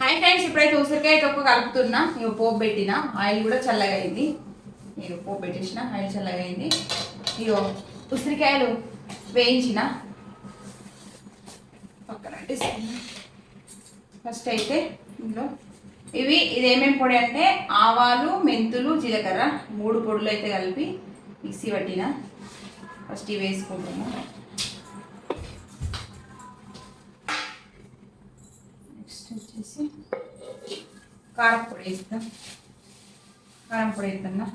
Hi friends ఇప్పుడైతే ఉసిరికాయ తొక్కు కలుపుతున్నా. ఇక పోపు పెట్టిన. ఆయిల్ కూడా చల్లగా అయింది నేను పోపు పెట్టేసిన ఆయిల్ చల్లగా అయింది ఇగో ఉసిరికాయలు వేయించిన. పక్కన ఫస్ట్ అయితే ఇందులో ఇవి ఇదేమేం పొడి అంటే ఆవాలు మెంతులు జీలకర్ర. మూడు పొడులు అయితే కలిపి మిక్సీ పట్టిన. ఫస్ట్ ఇవి వేసుకుంటాము. నెక్స్ట్ వచ్చేసి కారం పొడి వేస్తాం కారం పొడి వేస్తున్నా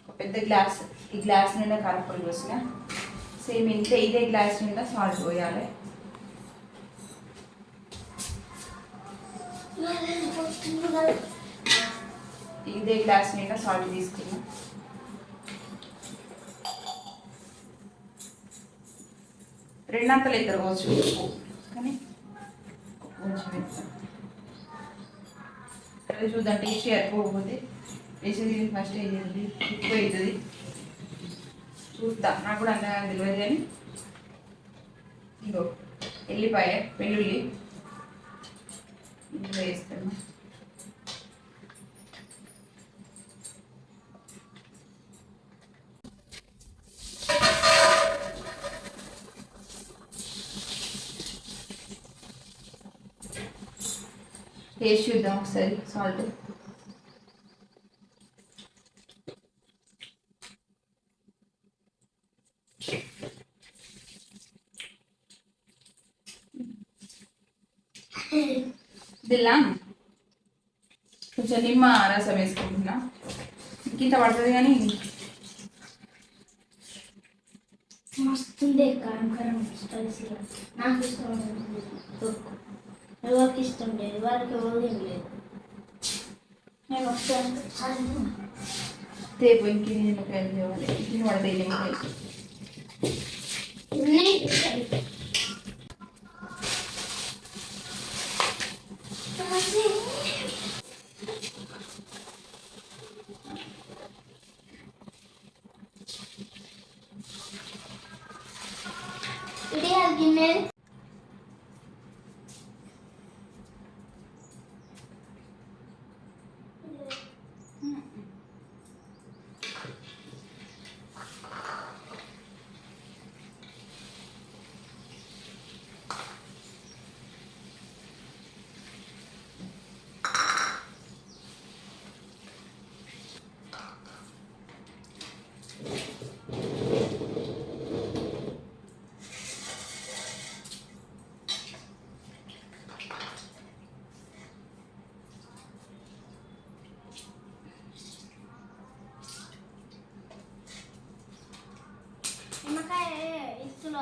ఒక పెద్ద గ్లాస్ ఈ గ్లాస్ నిండా కారపొడి పోసిన సేమ్ ఇంతే ఇదే గ్లాస్ నిండా సాల్ట్ పోయాలి. ఇదే గ్లాస్ నిండా సాల్ట్ తీసుకున్నాం. రెండంతలు ఇద్దరు పోవచ్చు. ఉప్పు కానీ కొంచెం వేస్తాను చూద్దాం టేస్ట్ పోతే వేసేది ఫస్ట్ వేసేది ఉప్పు అవుతుంది చూస్తా. నాకు కూడా అంతగా తెలియదు కానీ. ఇంకో ఎల్లిపాయ వెల్లుల్లి. ఇందులో వేస్తాము టేస్ట్ చూద్దాం ఒకసారి సాల్ట్ దిల్లా కొంచెం నిమ్మ రసం వేసుకుంటున్నా. ఇంత పడుతుంది కానీ మస్తుండే కారం కారం నాకు ఇష్టం ఎవరికి ఇష్టం లేదు. వారికి ఎవరు లేదు. నేను వస్తాను తేపు ఇంక నిమ్మకాయలు తేవాలి. ఇంటిని పడతాయి నిమ్మకాయలు argument. వంకాయ ఇస్తులు